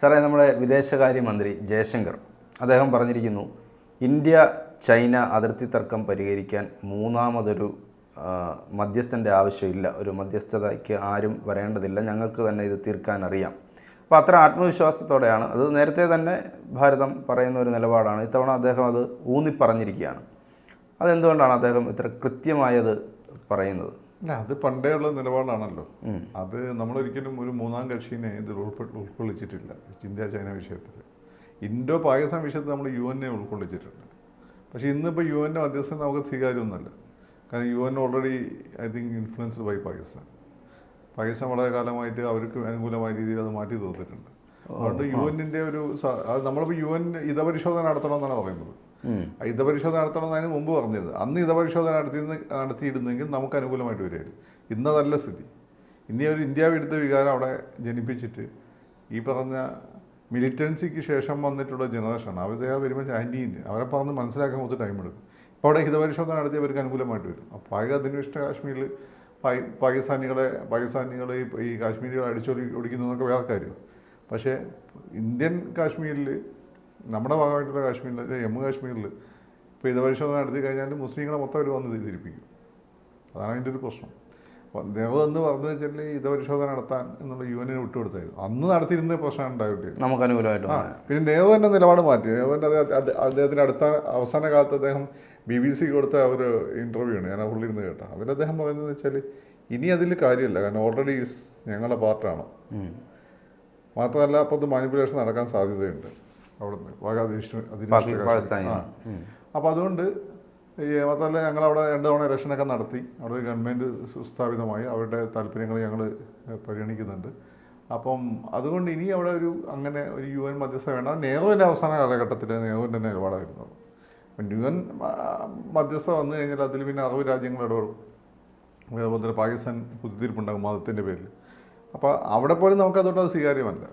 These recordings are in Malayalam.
സാറേ നമ്മുടെ വിദേശകാര്യമന്ത്രി ജയശങ്കർ അദ്ദേഹം പറഞ്ഞിരിക്കുന്നു ഇന്ത്യ ചൈന അതിർത്തി തർക്കം പരിഹരിക്കാൻ മൂന്നാമതൊരു മധ്യസ്ഥന്റെ ആവശ്യമില്ല. ഒരു മധ്യസ്ഥതയ്ക്ക് ആരും വരേണ്ടതില്ല. ഞങ്ങൾക്ക് തന്നെ ഇത് തീർക്കാൻ അറിയാം. അപ്പോൾ അത്ര ആത്മവിശ്വാസത്തോടെയാണ്. അത് നേരത്തെ തന്നെ ഭാരതം പറയുന്ന ഒരു നിലപാടാണ്. ഇത്തവണ അദ്ദേഹം അത് ഊന്നിപ്പറഞ്ഞിരിക്കുകയാണ്. അതെന്തുകൊണ്ടാണ് അദ്ദേഹം ഇത്ര കൃത്യമായത് പറയുന്നത്? അല്ല അത് പണ്ടേ ഉള്ള നിലപാടാണല്ലോ. അത് നമ്മളൊരിക്കലും ഒരു മൂന്നാം കക്ഷിനെ ഇതിൽ ഉൾപ്പെ ഉൾക്കൊള്ളിച്ചിട്ടില്ല ഇന്ത്യ ചൈന വിഷയത്തിൽ ഇൻഡോ പാകിസ്ഥാൻ വിഷയത്തിൽ നമ്മൾ യു എന്നെ ഉൾക്കൊള്ളിച്ചിട്ടുണ്ട്. പക്ഷേ ഇന്നിപ്പോൾ യു എന്റെ മധ്യസ്ഥം നമുക്ക് സ്വീകാര്യമൊന്നുമല്ല. കാരണം U N already I think influenced by Pakistan Pakistan വളരെ കാലമായിട്ട് അവർക്ക് അനുകൂലമായ രീതിയിൽ അത് മാറ്റി തീർത്തിട്ടുണ്ട് അതുകൊണ്ട് യു എന്നിന്റെ ഒരു അത് നമ്മളിപ്പോൾ യു എൻ ഇതപരിശോധന നടത്തണമെന്നാണ് പറയുന്നത്. ഹിതപരിശോധന നടത്തണമെന്നതിന് മുമ്പ് പറഞ്ഞിരുന്നത് അന്ന് ഹിതപരിശോധന നടത്തി നടത്തിയിരുന്നെങ്കിൽ നമുക്ക് അനുകൂലമായിട്ട് വരികയായിരുന്നു. ഇന്നതല്ല സ്ഥിതി. ഇനി ഒരു ഇന്ത്യ വിരുദ്ധ വികാരം അവിടെ ജനിപ്പിച്ചിട്ട് ഈ പറഞ്ഞ മിലിറ്റൻസിക്ക് ശേഷം വന്നിട്ടുള്ള ജനറേഷനാണ്. അവർ വരുമ്പോൾ ആന്റി ഇന്ത്യ. അവരെ പറഞ്ഞ് മനസ്സിലാക്കാൻ കുറച്ച് ടൈം എടുക്കും. ഇപ്പോൾ അവിടെ ഹിതപരിശോധന നടത്തിയവർക്ക് അനുകൂലമായിട്ട് വരും. അപ്പോൾ പാക അധിനിവേശ കാശ്മീരിൽ പാകി പാകിസ്ഥാനികളെ പാകിസ്ഥാനികളെ ഈ- കാശ്മീരികളെ അടിച്ചൊടി ഓടിക്കുന്നതൊക്കെ വേറെ കാര്യമാണ്. പക്ഷേ ഇന്ത്യൻ കാശ്മീരിൽ നമ്മുടെ ഭാഗമായിട്ടുള്ള കാശ്മീരിൽ ജമ്മു കാശ്മീരിൽ ഇപ്പോൾ ഇത് പരിശോധന നടത്തി കഴിഞ്ഞാൽ മുസ്ലിങ്ങളെ മൊത്തം അവർ വന്ന് തിരിപ്പിക്കും. അതാണ് അതിന്റെ ഒരു പ്രശ്നം. അപ്പോൾ നെഹ്റു എന്ന് പറഞ്ഞു വെച്ചാൽ ഇത് പരിശോധന നടത്താൻ എന്നുള്ള യു എനിന് വിട്ടുകൊടുത്തായിരുന്നു. അന്ന് നടത്തിയിരുന്ന പ്രശ്നം ഉണ്ടായിട്ടില്ല. നമുക്ക് അനുകൂലമായിട്ട് ആ പിന്നെ നെഹ്റുവിന്റെ നിലപാട് മാറ്റി. നെഹ്റുവിന്റെ അദ്ദേഹത്തിന്റെ അദ്ദേഹത്തിന്റെ അടുത്ത അവസാന കാലത്ത് അദ്ദേഹം ബി ബി സി കൊടുത്ത ഒരു ഇന്റർവ്യൂ ആണ്. ഞാൻ ആ പുള്ളി ഇരുന്ന് കേട്ടോ. അതിൽ അദ്ദേഹം പറയുന്നത് വെച്ചാൽ ഇനി അതിൽ കാര്യമില്ല. കാരണം ഓൾറെഡി ഞങ്ങളുടെ പാർട്ടാണ്. മാത്രമല്ല അപ്പോൾ അത് മാനിപ്പുലേഷൻ നടക്കാൻ സാധ്യതയുണ്ട്. അവിടുന്ന്. വാഗാധീഷ് അപ്പോൾ അതുകൊണ്ട് ഈ മാത്രമല്ല ഞങ്ങൾ അവിടെ രണ്ട് തവണ ഇലക്ഷനൊക്കെ നടത്തി. അവിടെ ഒരു ഗവൺമെന്റ് സുസ്ഥാപിതമായി അവരുടെ താല്പര്യങ്ങൾ ഞങ്ങൾ പരിഗണിക്കുന്നുണ്ട്. അപ്പം അതുകൊണ്ട് ഇനി അവിടെ ഒരു അങ്ങനെ ഒരു യു എൻ മധ്യസ്ഥ വേണ്ട. നെഹ്റുവിന്റെ അവസാന കാലഘട്ടത്തിൽ നെഹ്റുവിന്റെ നിലപാടായിരുന്നു. അപ്പം യു എൻ മധ്യസ്ഥ വന്നു കഴിഞ്ഞാൽ അതിൽ പിന്നെ അറബ് രാജ്യങ്ങൾ ഇടപെടും അതുപോലെ തന്നെ പാകിസ്ഥാൻ കുത്തിത്തിരിപ്പുണ്ടാകും മതത്തിന്റെ പേരിൽ. അപ്പോൾ അവിടെ പോലും നമുക്ക് അതുകൊണ്ട് അത് സ്വീകാര്യമല്ല.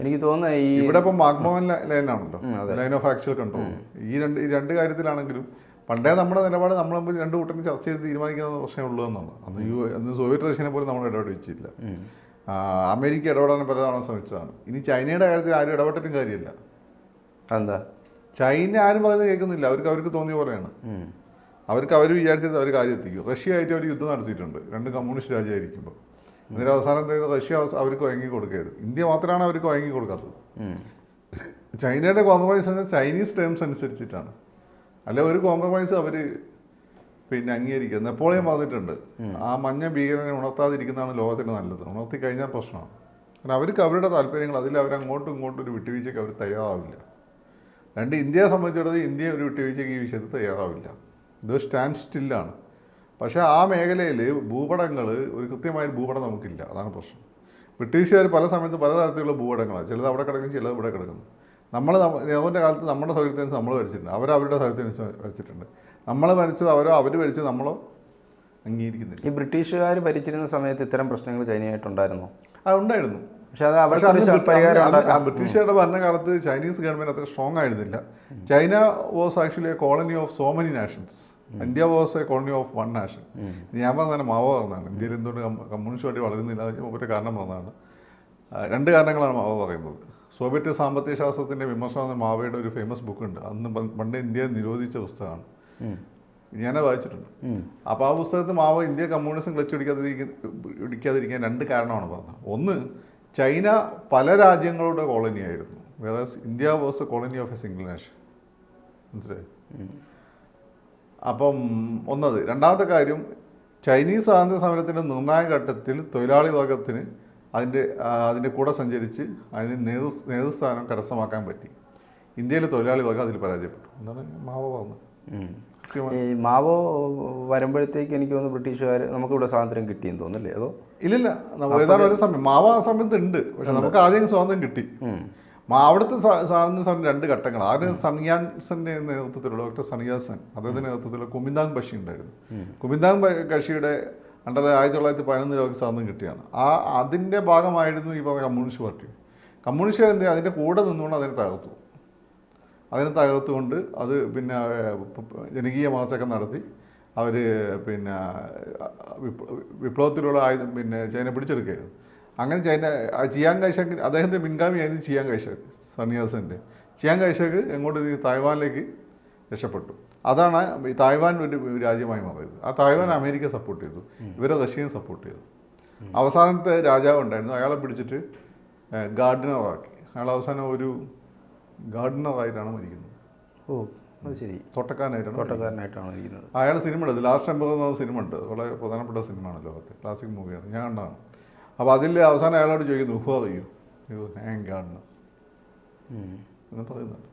എനിക്ക് തോന്നുന്നത് ഈ ഇവിടെ ഇപ്പം മാഗ്മോൻ ലൈനാണല്ലോ ലൈൻ ഓഫ് ആക്ച്വൽ കൺട്രോൾ. ഈ രണ്ട് ഈ രണ്ട് കാര്യത്തിലാണെങ്കിലും പണ്ടേ നമ്മുടെ നിലപാട് നമ്മൾ തമ്മിൽ രണ്ട് കൂട്ടരും ചർച്ച ചെയ്ത് തീരുമാനിക്കുന്ന പ്രശ്നമേ ഉള്ളൂ എന്നാണ്. അന്ന് യു അന്ന് സോവിയറ്റ് റഷ്യനെ പോലും നമ്മൾ ഇടപെടിച്ചില്ല. അമേരിക്ക ഇടപെടാൻ പലതവണ ശ്രമിച്ചതാണ്. ഇനി ചൈനയുടെ കാര്യത്തിൽ ആരും ഇടപെട്ടിട്ടും കാര്യമില്ല. എന്താ ചൈന ആരും പറയുന്നത് കേൾക്കുന്നില്ല. അവർക്ക് അവർക്ക് തോന്നിയ പോലെയാണ്. അവർക്ക് അവർ വിചാരിച്ചത് അവർ കാര്യം എത്തിക്കും. റഷ്യ ആയിട്ട് അവർ യുദ്ധം നടത്തിയിട്ടുണ്ട്. രണ്ട് കമ്മ്യൂണിസ്റ്റ് രാജ്യമായിരിക്കുമ്പോൾ എന്നിട്ട് അവസാനം എന്ത് ചെയ്തു? റഷ്യ അവർക്ക് വഴങ്ങി കൊടുക്കരുത് ഇന്ത്യ മാത്രമാണ് അവർക്ക് വഴങ്ങി കൊടുക്കാത്തത്. ചൈനയുടെ കോംപ്രമൈസ് എന്നത് ചൈനീസ് ടേംസ് അനുസരിച്ചിട്ടാണ്. അല്ലെ ഒരു കോംപ്രമൈസ് അവർ പിന്നെ അംഗീകരിക്കുക. നെപ്പോളിയൻ പറഞ്ഞിട്ടുണ്ട്. ആ മഞ്ഞ ഭീകരനെ ഉണർത്താതിരിക്കുന്നതാണ് ലോകത്തിന് നല്ലത്. ഉണർത്തി കഴിഞ്ഞാൽ പ്രശ്നമാണ്. കാരണം അവർക്ക് അവരുടെ താല്പര്യങ്ങൾ അതിൽ അവർ അങ്ങോട്ടും ഇങ്ങോട്ടും ഒരു വിട്ടുവീഴ്ചയ്ക്ക് അവർ തയ്യാറാവില്ല. രണ്ട് ഇന്ത്യയെ സംബന്ധിച്ചിടത്തോളം ഇന്ത്യ ഒരു വിട്ടുവീഴ്ചയ്ക്ക് ഈ വിഷയത്തിൽ തയ്യാറാവില്ല. ഇത് സ്റ്റാൻഡ് സ്റ്റില്ലാണ് പക്ഷേ ആ മേഖലയിൽ ഭൂപടങ്ങൾ ഒരു കൃത്യമായ ഭൂപടം നമുക്കില്ല. അതാണ് പ്രശ്നം. ബ്രിട്ടീഷുകാർ പല സമയത്തും പല തരത്തിലുള്ള ഭൂപടങ്ങളാണ്. ചിലത് അവിടെ കിടക്കും ചിലത് ഇവിടെ കിടക്കുന്നു. നമ്മൾ നെഹ്റുവിന്റെ കാലത്ത് നമ്മുടെ സൗകര്യത്തിന് നമ്മൾ വരച്ചിട്ടുണ്ട് അവർ അവരുടെ സൗകര്യത്തിന് വരച്ചിട്ടുണ്ട് നമ്മൾ വരച്ചത് അവരോ അവർ വരച്ചത് നമ്മളോ അംഗീകരിക്കുന്നില്ല. ഈ ബ്രിട്ടീഷുകാർ ഭരിച്ചിരുന്ന സമയത്ത് ഇത്തരം പ്രശ്നങ്ങൾ ചൈനയായിട്ടുണ്ടായിരുന്നു? അത് ഉണ്ടായിരുന്നു. പക്ഷേ അത് അവർക്ക് ബ്രിട്ടീഷുകാരുടെ ഭരണകാലത്ത് ചൈനീസ് ഗവൺമെന്റ് അത്ര സ്ട്രോങ് ആയിരുന്നില്ല. China was actually a colony of so many nations India was a colony of one nation. ഞാൻ പറഞ്ഞാൽ മാവോ എന്നാണ്. ഇന്ത്യയിൽ എന്തുകൊണ്ട് കമ്മ്യൂ- കമ്മ്യൂണിസ്റ്റ് പാർട്ടി വളരുന്നില്ല? എന്ന് ഒരു കാരണം വന്നതാണ്. രണ്ട് കാരണങ്ങളാണ് മാവോ പറയുന്നത്. സോവിയറ്റ് സാമ്പത്തിക ശാസ്ത്രത്തിന്റെ വിമർശനം മാവയുടെ ഒരു ഫേമസ് ബുക്ക് ഉണ്ട്. അന്ന് പണ്ട് ഇന്ത്യ നിരോധിച്ച പുസ്തകമാണ്. ഞാനത് വായിച്ചിട്ടുണ്ട്. അപ്പോൾ ആ പുസ്തകത്തിൽ മാവോ ഇന്ത്യ കമ്മ്യൂണിസം ക്ലച്ച് പിടിക്കാതിരിക്കാൻ പിടിക്കാതിരിക്കാൻ രണ്ട് കാരണമാണ് പറഞ്ഞത്. ഒന്ന് ചൈന പല രാജ്യങ്ങളുടെ കോളനിയായിരുന്നു. വേറെ India was a colony of a single nation. മനസ്സിലായി? അപ്പം ഒന്നത്. രണ്ടാമത്തെ കാര്യം ചൈനീസ് സ്വാതന്ത്ര്യ സമരത്തിന്റെ നിർണായക ഘട്ടത്തിൽ തൊഴിലാളി വർഗത്തിന് അതിന്റെ അതിന്റെ കൂടെ സഞ്ചരിച്ച് അതിന് നേതൃ നേതൃസ്ഥാനം കരസ്ഥമാക്കാൻ പറ്റി. ഇന്ത്യയിലെ തൊഴിലാളി വർഗം അതിൽ പരാജയപ്പെട്ടു. എന്താണ് മാവോ പറഞ്ഞത് ഈ മാവോ വരുമ്പോഴത്തേക്ക് എനിക്ക് തോന്നുന്നു ബ്രിട്ടീഷുകാർ നമുക്കിവിടെ സ്വാതന്ത്ര്യം കിട്ടിയെന്ന് തോന്നുന്നില്ലേ അതോ? ഇല്ലില്ല. ഏതാണ്ട് ഒരു സമയം. മാവോ ആ സമയത്ത് ഉണ്ട്. പക്ഷെ നമുക്ക് ആദ്യം സ്വാതന്ത്ര്യം കിട്ടി. അവിടുത്തെ സാറിന് സാറിന് രണ്ട് ഘട്ടങ്ങൾ. ആദ്യം സൺയാൻസന്റെ നേതൃത്വത്തിലുള്ള ഡോക്ടർ സണിയാസൻ അദ്ദേഹത്തിന്റെ നേതൃത്വത്തിലുള്ള കുമിന്താങ് ബഷി ഉണ്ടായിരുന്നു. കുമിന്താങ് ബ- കക്ഷിയുടെ അണ്ടർ ആയിരത്തി തൊള്ളായിരത്തി പതിനൊന്നിൽ അവർക്ക് സ്വാതന്ത്ര്യം കിട്ടിയാണ്. ആ അതിന്റെ ഭാഗമായിരുന്നു ഈ പറഞ്ഞ കമ്മ്യൂണിസ്റ്റ് പാർട്ടി. കമ്മ്യൂണിസ്റ്റുകാർ എന്ത് അതിന്റെ അതിന്റെ കൂടെ നിന്നുകൊണ്ട് അതിനെ തകർത്തു. അതിനെ തകർത്തുകൊണ്ട് അത് പിന്നെ ജനകീയ മാർച്ചൊക്കെ നടത്തി അവർ പിന്നെ വിപ്ല- വിപ്ലവത്തിലുള്ള ആയുധം പിന്നെ ചൈന പിടിച്ചെടുക്കുകയായിരുന്നു. അങ്ങനെ ചൈന ആ ചിയാൻ കൈഷക്ക് അദ്ദേഹത്തിന്റെ പിൻഗാമിയായിരുന്നു ചിയാൻ കൈഷക്ക് സന്യാസന്റെ ചിയാൻ കൈഷക്ക് എങ്ങോട്ട് തായ്വാനിലേക്ക് രക്ഷപ്പെട്ടു. അതാണ് ഈ തായ്വാൻ ഒരു രാജ്യമായി മാറിയത്. ആ തായ്വാൻ അമേരിക്ക സപ്പോർട്ട് ചെയ്തു. ഇവരെ റഷ്യയും സപ്പോർട്ട് ചെയ്തു. അവസാനത്തെ രാജാവ് ഉണ്ടായിരുന്നു. അയാളെ പിടിച്ചിട്ട് ഗാർഡനറാക്കി. അയാൾ അവസാനം ഒരു ഗാർഡനറായിട്ടാണ് മരിക്കുന്നത്. ഓ അത് ശരി. തോട്ടക്കാരനായിട്ടാണ് മരിക്കുന്നത്. തോട്ടക്കാരനായിട്ടാണ് ഇരിക്കുന്നത് അയാൾ സിനിമ ഉണ്ട് ലാസ്റ്റ് എൺപത് സിനിമ ഉണ്ട്. വളരെ പ്രധാനപ്പെട്ട സിനിമയാണ് ലോകത്തെ. ക്ലാസിക് മൂവിയാണ്. ഞാൻ കണ്ടതാണ്. അപ്പോൾ അതിൽ അവസാനം അയാളോട് ചോദിക്കുന്നു ഹു അറിയോ യു ഹാങ് ഗാർഡനർ ഉം. എന്ന് പറയുന്നുണ്ട്.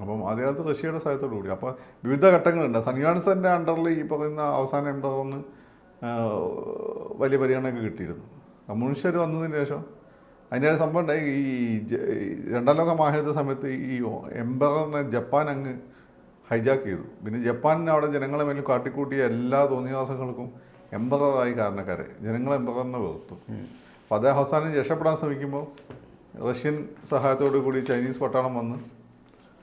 അപ്പം അദ്ദേഹത്ത് റഷ്യയുടെ സഹായത്തോടു കൂടി. അപ്പോൾ വിവിധ ഘട്ടങ്ങളുണ്ട്. സന്യാൻസന്റെ അണ്ടറിൽ ഈ പറയുന്ന അവസാന ഒന്ന് വലിയ പരിഗണനയൊക്കെ കിട്ടിയിരുന്നു. കമ്മ്യൂണിസ്റ്റർ വന്നതിന് ശേഷം അതിന്റെ ഒരു സംഭവം ഉണ്ടായി. ഈ രണ്ടാം ലോക മഹായുദ്ധ സമയത്ത് ഈ എംബറിനെ ജപ്പാൻ അങ്ങ് ഹൈജാക്ക് ചെയ്തു. പിന്നെ ജപ്പാനിന് അവിടെ ജനങ്ങളെ മേലും കാട്ടിക്കൂട്ടിയ എല്ലാ തോന്നിവാസങ്ങൾക്കും എംബറായി കാരണക്കാരെ. ജനങ്ങൾ എൺപതെന്ന് വെറുത്തു. അപ്പോൾ അദ്ദേഹം അവസാനം രക്ഷപ്പെടാൻ ശ്രമിക്കുമ്പോൾ റഷ്യൻ സഹായത്തോടു കൂടി ചൈനീസ് പട്ടാളം വന്ന്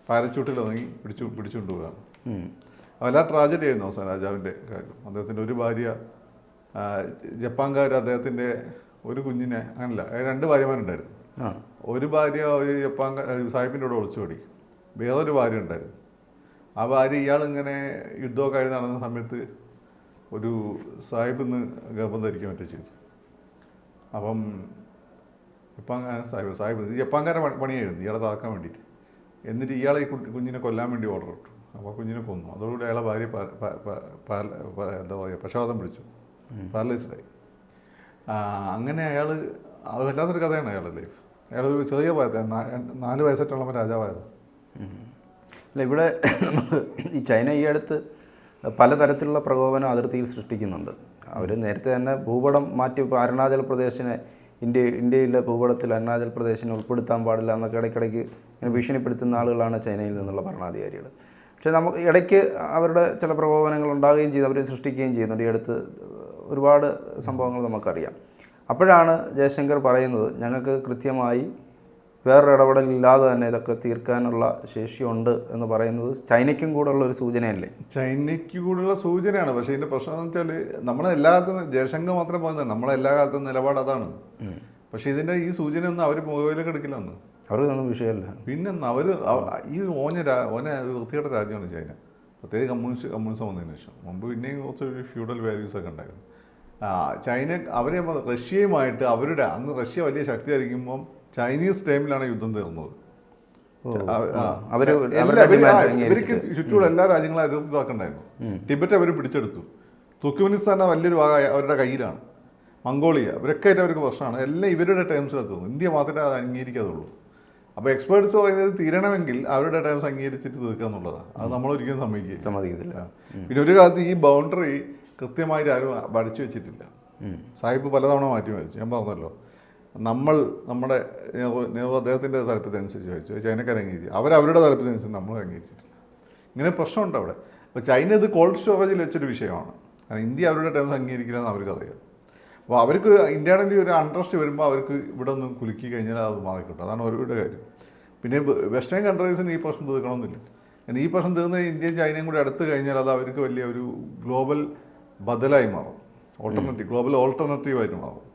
പാരച്ചൂട്ടിൽ ഇറങ്ങി പിടിച്ചു പിടിച്ചുകൊണ്ട് പോവുകയാണ്. ഉം. ട്രാജഡി ആയിരുന്നു അവസാനം രാജാവിന്റെ കാര്യം. അദ്ദേഹത്തിന്റെ ഒരു ഭാര്യ ജപ്പാൻകാർ അദ്ദേഹത്തിന്റെ ഒരു കുഞ്ഞിനെ അങ്ങനല്ല രണ്ട് ഭാര്യമാരുണ്ടായിരുന്നു. ഒരു ഭാര്യ ഒരു ജപ്പാൻ സാഹിബിന്റെ കൂടെ ഒളിച്ചോടി വേറൊരു ഭാര്യ ഉണ്ടായിരുന്നു. ആ ഭാര്യ ഇയാളിങ്ങനെ യുദ്ധമൊക്കെ ആയി നടന്ന സമയത്ത് ഒരു സാഹിബ് ഇന്ന് ഗർഭം ധരിക്കാൻ പറ്റുക ചെയ്തു അപ്പം ജപ്പാൻകാരൻ സാഹിബ് സാഹിബ് ജപ്പാൻകാരൻ പണി- പണിയായിരുന്നു ഇയാളെ താക്കാൻ വേണ്ടിയിട്ട്. എന്നിട്ട് ഇയാളെ ഈ കുഞ്ഞിനെ കൊല്ലാൻ വേണ്ടി ഓർഡർ ഇട്ടു. അപ്പോൾ കുഞ്ഞിനെ കൊന്നു. അതോടുകൂടി അയാളെ ഭാര്യ എന്താ പറയുക പക്ഷാതം പിടിച്ചു. പാരലൈസ്ഡായി അങ്ങനെ അയാൾ വല്ലാത്തൊരു കഥയാണ് അയാളുടെ ലൈഫ് അയാൾ ഒരു ചെറിയ പ്രായത്തിൽ നാല് വയസ്സായിട്ടുള്ള രാജാവായത്. അല്ല ഇവിടെ ഈ ചൈന ഈ അടുത്ത് പലതരത്തിലുള്ള പ്രകോപനം അതിർത്തിയിൽ സൃഷ്ടിക്കുന്നുണ്ട്. അവർ നേരത്തെ തന്നെ ഭൂപടം മാറ്റി ഇപ്പോൾ അരുണാചൽ പ്രദേശിനെ ഇന്ത്യ ഇന്ത്യയിലെ ഭൂപടത്തിൽ അരുണാചൽ പ്രദേശിനെ ഉൾപ്പെടുത്താൻ പാടില്ല എന്നൊക്കെ ഇടയ്ക്കിടയ്ക്ക് ഇങ്ങനെ ഭീഷണിപ്പെടുത്തുന്ന ആളുകളാണ് ചൈനയിൽ നിന്നുള്ള ഭരണാധികാരികൾ. പക്ഷേ നമുക്ക് ഇടയ്ക്ക് അവരുടെ ചില പ്രകോപനങ്ങൾ ഉണ്ടാകുകയും ചെയ്തു അവർ സൃഷ്ടിക്കുകയും ചെയ്യുന്നുണ്ട്. ഈ അടുത്ത് ഒരുപാട് സംഭവങ്ങൾ നമുക്കറിയാം. അപ്പോഴാണ് ജയശങ്കർ പറയുന്നത് ഞങ്ങൾക്ക് കൃത്യമായി വേറൊരു ഇടപെടലില്ലാതെ തന്നെ ഇതൊക്കെ തീർക്കാനുള്ള ശേഷിയുണ്ട് എന്ന് പറയുന്നത് ചൈനയ്ക്കും കൂടെ ഉള്ള ഒരു സൂചനയല്ലേ? ചൈനയ്ക്ക് കൂടെയുള്ള സൂചനയാണ്. പക്ഷേ ഇതിന്റെ പ്രശ്നം എന്ന് വെച്ചാൽ നമ്മളെ എല്ലാ കാലത്തും ജയശങ്കർ മാത്രം പോകുന്നത് നമ്മളെ എല്ലാ കാലത്തും നിലപാട് അതാണ്. പക്ഷേ ഇതിന്റെ ഈ സൂചനയൊന്നും അവർ മുഖവിലേക്ക് എടുക്കില്ല അന്ന് അവർക്കൊന്നും വിഷയമല്ല. പിന്നെ അവർ ഈ ഓന ഓന ഒരു വൃത്തിയുടെ രാജ്യമാണ് ചൈന. പ്രത്യേകിച്ച് കമ്മ്യൂണിസ്റ്റ് കമ്മ്യൂണിസം വന്നതിന് ശേഷം. മുമ്പ് പിന്നെയും കുറച്ച് ഫ്യൂഡൽ വാല്യൂസ് ഒക്കെ ഉണ്ടായിരുന്നു. ചൈന അവരെ റഷ്യയുമായിട്ട് അവരുടെ അന്ന് റഷ്യ വലിയ ശക്തിയായിരിക്കുമ്പം ചൈനീസ് ടൈമിലാണ് യുദ്ധം തീർന്നത്. ഇവർക്ക് ചുറ്റുമുള്ള എല്ലാ രാജ്യങ്ങളും അതിർത്തിതാക്കണ്ടായിരുന്നു ടിബറ്റ് അവർ പിടിച്ചെടുത്തു. തുർക്ക്മിനിസ്ഥാൻ വലിയൊരു ഭാഗം അവരുടെ കയ്യിലാണ്. മംഗോളിയ ഇവരൊക്കെ ആയിട്ട് അവർക്ക് പ്രശ്നമാണ്. എല്ലാം ഇവരുടെ ടേംസിലെത്തുന്നു ഇന്ത്യ മാത്രമേ അത് അംഗീകരിക്കാതുള്ളൂ. അപ്പോൾ എക്സ്പേർട്സ് പറയുന്നത് തീരണമെങ്കിൽ അവരുടെ ടേംസ് അംഗീകരിച്ചിട്ട് തീർക്കുക എന്നുള്ളതാണ്. അത് നമ്മളൊരിക്കലും സമ്മതിക്കില്ല. സമ്മതിക്കത്തില്ല. പിന്നെ ഒരു കാലത്ത് ഈ ബൗണ്ടറി കൃത്യമായിട്ട് ആരും വരച്ചു വെച്ചിട്ടില്ല. സാഹിബ് പലതവണ മാറ്റി വരച്ചു ഞാൻ പറഞ്ഞല്ലോ. നമ്മൾ നമ്മുടെ അദ്ദേഹത്തിന്റെ താല്പര്യത്തിനനുസരിച്ച് ചോദിച്ചു ചൈനക്കാർ അംഗീകരിച്ചു അവരവരുടെ താല്പര്യത്തിനനുസരിച്ച് നമ്മൾ അംഗീകരിച്ചിട്ടില്ല ഇങ്ങനെ പ്രശ്നമുണ്ട് അവിടെ. അപ്പോൾ ചൈന ഇത് കോൾഡ് സ്റ്റോറേജിൽ വെച്ചൊരു വിഷയമാണ്. കാരണം ഇന്ത്യ അവരുടെ ടേംസ് അംഗീകരിക്കില്ല എന്ന് അവർക്ക് അറിയാം. അപ്പോൾ അവർക്ക് ഇന്ത്യയാണെങ്കിൽ ഒരു അൺട്രസ്റ്റ് വരുമ്പോൾ അവർക്ക് ഇവിടെ ഒന്ന് കുലുക്കി കഴിഞ്ഞാൽ അത് മാറിക്കിട്ടും അതാണ് അവരുടെ കാര്യം. പിന്നെ വെസ്റ്റേൺ കൺട്രീസിന് ഈ പ്രശ്നം തീർക്കണമെന്നില്ല. കാരണം ഈ പ്രശ്നം തീർന്ന് ഇന്ത്യയും ചൈനയും കൂടി അടുത്ത് കഴിഞ്ഞാൽ അത് അവർക്ക് വലിയ ഒരു ഗ്ലോബൽ ബദലായി മാറും. ഓൾട്ടർനേറ്റീവ് ഗ്ലോബൽ ഓൾട്ടർനേറ്റീവായിട്ട് മാറും.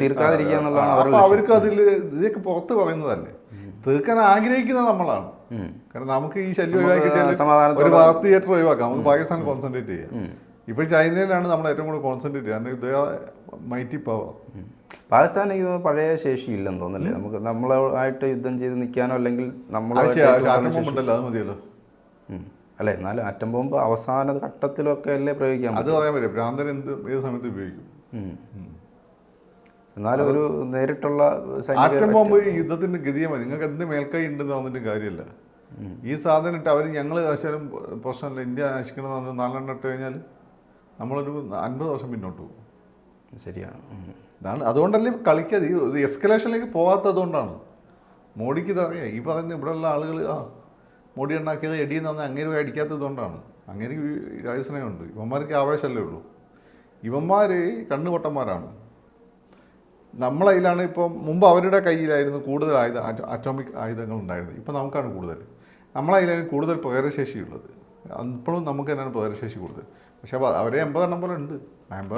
തീർക്കാതിരിക്കുക എന്നുള്ളതാണ് അപ്പൊ അവർക്ക് അതിൽ ഇതൊക്കെ പുറത്ത് പറയുന്നതല്ലേ? തീർക്കാൻ ആഗ്രഹിക്കുന്നത് നമ്മളാണ്. കാരണം നമുക്ക് ഈ ശല്യം ഒഴിവാക്കിയിട്ട് ഒരു വാർത്ത തിയേറ്റർ ഒഴിവാക്കാം. നമുക്ക് പാകിസ്ഥാൻ കോൺസെൻട്രേറ്റ് ചെയ്യാം. ഇപ്പൊ ചൈനയിലാണ് നമ്മൾ ഏറ്റവും കൂടുതൽ കോൺസെൻട്രേറ്റ് ചെയ്യുന്നത് മൈറ്റി പവർ. പാകിസ്ഥാൻ പഴയ ശേഷി ഇല്ലെന്ന് തോന്നുന്നില്ലേ? നമുക്ക് നമ്മളായിട്ട് യുദ്ധം ചെയ്ത് നിൽക്കാനോ അല്ലെങ്കിൽ നമ്മളോ മതിയല്ലോ. അല്ല എന്നാലും ആറ്റം ബോംബ് അവസാന ഘട്ടത്തിലൊക്കെ അല്ലേ പ്രയോഗിക്കാം അത് പറയാൻ പറ്റും ഭ്രാന്തൻ എന്ത് ഏത് സമയത്ത് ഉപയോഗിക്കും. എന്നാലും ഒരു നേരിട്ടുള്ള ആറ്റം ബോംബ് യുദ്ധത്തിന്റെ മതി നിങ്ങൾക്ക് എന്ത് മേൽക്കൈ ഉണ്ടെന്ന് വന്നിട്ട് കാര്യമില്ല ഈ സാധനം ഇട്ട് അവർ ഞങ്ങൾ ആശാലും പ്രശ്നമില്ല. ഇന്ത്യ നശിക്കണമെന്ന് നാലെണ്ണം ഇട്ട് കഴിഞ്ഞാൽ നമ്മളൊരു അൻപത് വർഷം പിന്നോട്ട് പോകും. ശരിയാണ്. ഇതാണ്. അതുകൊണ്ടല്ലേ കളിക്കാതെ ഈ എസ്കലേഷനിലേക്ക് പോകാത്തത് അതുകൊണ്ടാണ് മോഡിക്ക് ഇതറിയാം ഈ പറയുന്ന ഇവിടെയുള്ള ആളുകൾ ആ മോഡി ഉണ്ടാക്കിയത് എടിയെന്ന് പറഞ്ഞാൽ അങ്ങനെ പോയി അടിക്കാത്തത് കൊണ്ടാണ്. അങ്ങനെ രാജസ്നേഹമുണ്ട് ഇവന്മാർക്ക് ആവേശമല്ലേ ഉള്ളൂ. ഇവന്മാർ കണ്ണുപൊട്ടന്മാരാണ്. നമ്മളതിലാണ് ഇപ്പം മുമ്പ് അവരുടെ കയ്യിലായിരുന്നു കൂടുതൽ ആയുധ അറ്റോമിക് ആയുധങ്ങൾ ഉണ്ടായിരുന്നത്. ഇപ്പം നമുക്കാണ് കൂടുതൽ. നമ്മളതിലാണ് കൂടുതൽ പകരശേഷിയുള്ളത് ഇപ്പോഴും നമുക്ക് തന്നെയാണ് പകരശേഷി കൂടുതൽ. പക്ഷെ അവ- അവരെ എൺപതെണ്ണം പോലെ ഉണ്ട്.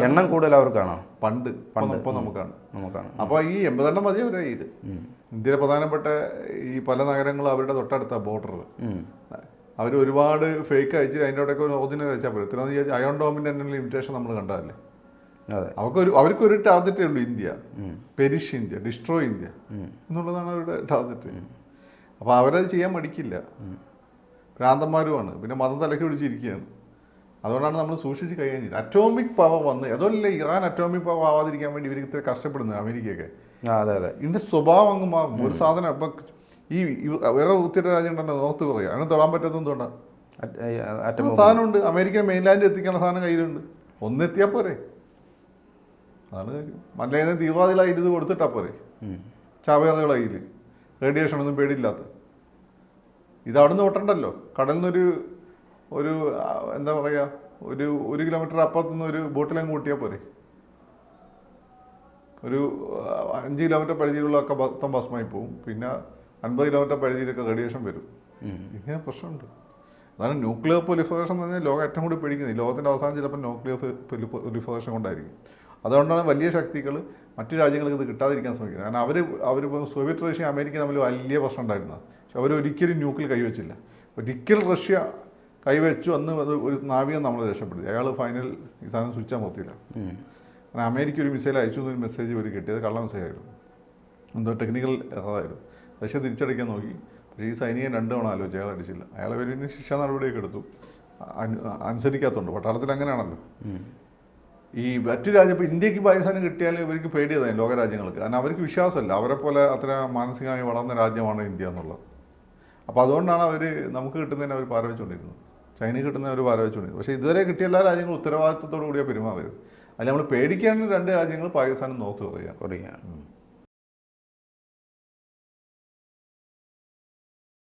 എണ്ണം കൂടുതൽ അവർക്കാണോ? പണ്ട്. ഇപ്പം ഇപ്പോൾ നമുക്കാണ്. നമുക്കാണ്. അപ്പോൾ ഈ എൺപതെണ്ണം മതി അവരെ ഇത് ഇന്ത്യയിലെ പ്രധാനപ്പെട്ട ഈ പല നഗരങ്ങളും അവരുടെ തൊട്ടടുത്ത ബോർഡർ. അവർ ഒരുപാട് ഫേക്ക് അയച്ച് അതിന്റെ ഇടയ്ക്ക് ഒരു ഓർജിനൽ അയച്ചാൽ പോലും ഇത്രയെന്ന് വിചാരിച്ച് അയോൺ ഡോമിന്റെ തന്നെ ലിമിറ്റേഷൻ നമ്മൾ കണ്ടതല്ലേ? അവർക്കൊരു അവർക്കൊരു ടാർഗറ്റേ ഉള്ളൂ India. Perish India destroy India. എന്നുള്ളതാണ് അവരുടെ ടാർഗറ്റ് അപ്പോൾ അവരത് ചെയ്യാൻ മടിക്കില്ല. ഭ്രാന്തന്മാരുമാണ്. പിന്നെ മതം തലക്ക് പിടിച്ചിരിക്കുകയാണ്. അതുകൊണ്ടാണ് നമ്മൾ സൂക്ഷിച്ച് കഴിയാൻ ചെയ്യുന്നത് അറ്റോമിക് പവർ വന്ന് അതല്ലേ ഇറാൻ അറ്റോമിക് പവർ ആവാതിരിക്കാൻ വേണ്ടി ഇവർ ഇത്ര കഷ്ടപ്പെടുന്നത് അമേരിക്കയൊക്കെ. അതെ അതെ. ഇതിന്റെ സ്വഭാവം അങ്ങ് മാറും. ഒരു സാധനം ഇപ്പം ഈ വേറെ ഒത്തിരി രാജ്യം ഉണ്ടല്ലോ നോർത്ത് കൊറിയ. അങ്ങനെ തൊടാൻ പറ്റാത്തതുകൊണ്ടാണ്. സാധനമുണ്ട്. അമേരിക്കൻ മെയിൻലാൻഡ് എത്തിക്കാനുള്ള സാധനം കയ്യിലുണ്ട്. ഒന്നെത്തിയാൽ പോരെ? അതാണ് കാര്യം. മല്ലേനെ തീവ്രവാദികളായി ഇത് കൊടുത്തിട്ടാ പോരെ. ഉം. ചാവേറുകളെ റേഡിയേഷൻ ഒന്നും പേടിയില്ലാത്ത. ഇത് അവിടെ നിന്ന് വിട്ടണ്ടല്ലോ കടലിൽ നിന്നൊരു ഒരു എന്താ പറയുക ഒരു ഒരു കിലോമീറ്റർ അപ്പുറത്തു നിന്ന് ഒരു ബോട്ടിലങ്ങ് കൂട്ടിയാൽ പോരെ. ഒരു അഞ്ച് കിലോമീറ്റർ പരിധിയിലുള്ളതൊക്കെ മൊത്തം ഭസ്മായി പോകും പിന്നെ അൻപത് കിലോമീറ്റർ പരിധിയിലൊക്കെ റേഡിയേഷൻ വരും. ഇങ്ങനെ പ്രശ്നമുണ്ട്. അതാണ് ന്യൂക്ലിയർ പൊലിഫറേഷൻ എന്ന് പറഞ്ഞാൽ ലോകം ഏറ്റവും കൂടി പേടിക്കുന്നത്. ലോകത്തിന്റെ അവസാനം ചിലപ്പോൾ ന്യൂക്ലിയർ പൊലിഫറേഷൻ കൊണ്ടായിരിക്കും. അതുകൊണ്ടാണ് വലിയ ശക്തികൾ മറ്റു രാജ്യങ്ങൾക്ക് ഇത് കിട്ടാതിരിക്കാൻ ശ്രമിക്കുന്നത്. കാരണം അവർ അവരിപ്പോൾ സോവിയറ്റ് റഷ്യ അമേരിക്ക തമ്മിൽ വലിയ പ്രശ്നം ഉണ്ടായിരുന്നു പക്ഷെ അവരൊരിക്കലും ന്യൂക്ലിയർ കൈവച്ചില്ല. ഒരിക്കൽ റഷ്യ കൈവച്ചു അന്ന് അത് ഒരു നാവികം നമ്മൾ രക്ഷപ്പെടുത്തി. അയാൾ ഫൈനൽ ഈ സാധനം സ്വിച്ച് അമർത്തിയില്ല ഉം. കാരണം അമേരിക്ക ഒരു മിസൈൽ അയച്ചു എന്നൊരു മെസ്സേജ് ഒരു കിട്ടിയത് കള്ള മെസ്സേജ് ആയിരുന്നു. എന്തോ ടെക്നിക്കൽ അതായിരുന്നു. റഷ്യ തിരിച്ചടിക്കാൻ നോക്കി. പക്ഷേ ഈ സൈനികൻ രണ്ട് തവണ ആലോചിച്ചു അയാൾ അടിച്ചില്ല. അയാളെ പേരിന് ശിക്ഷാ നടപടിയൊക്കെ എടുത്തു. അനുസരിക്കാത്തതുണ്ട് പട്ടാളത്തിൽ അങ്ങനെയാണല്ലോ. ഈ മറ്റു രാജ്യം ഇപ്പോൾ ഇന്ത്യയ്ക്ക് പാകിസ്ഥാനും കിട്ടിയാൽ ഇവർക്ക് പേടിയതായി ലോകരാജ്യങ്ങൾക്ക്. കാരണം അവർക്ക് വിശ്വാസമല്ല. അവരെ പോലെ അത്ര മാനസികമായി വളർന്ന രാജ്യമാണ് ഇന്ത്യ എന്നുള്ളത്. അപ്പോൾ അതുകൊണ്ടാണ് അവർ നമുക്ക് കിട്ടുന്നതിന് അവർ പാരവെച്ചുകൊണ്ടിരുന്നത് ചൈന കിട്ടുന്നതിന് അവർ പാരവെച്ചുകൊണ്ടിരുന്നത് പക്ഷേ ഇതുവരെ കിട്ടിയ എല്ലാ രാജ്യങ്ങളും ഉത്തരവാദിത്തത്തോടു കൂടിയാണ് പെരുമാറിയത്. അതിൽ നമ്മൾ പേടിക്കാൻ രണ്ട് രാജ്യങ്ങൾ പാകിസ്ഥാനും നോർത്ത് കൊറിയ കൊറിയ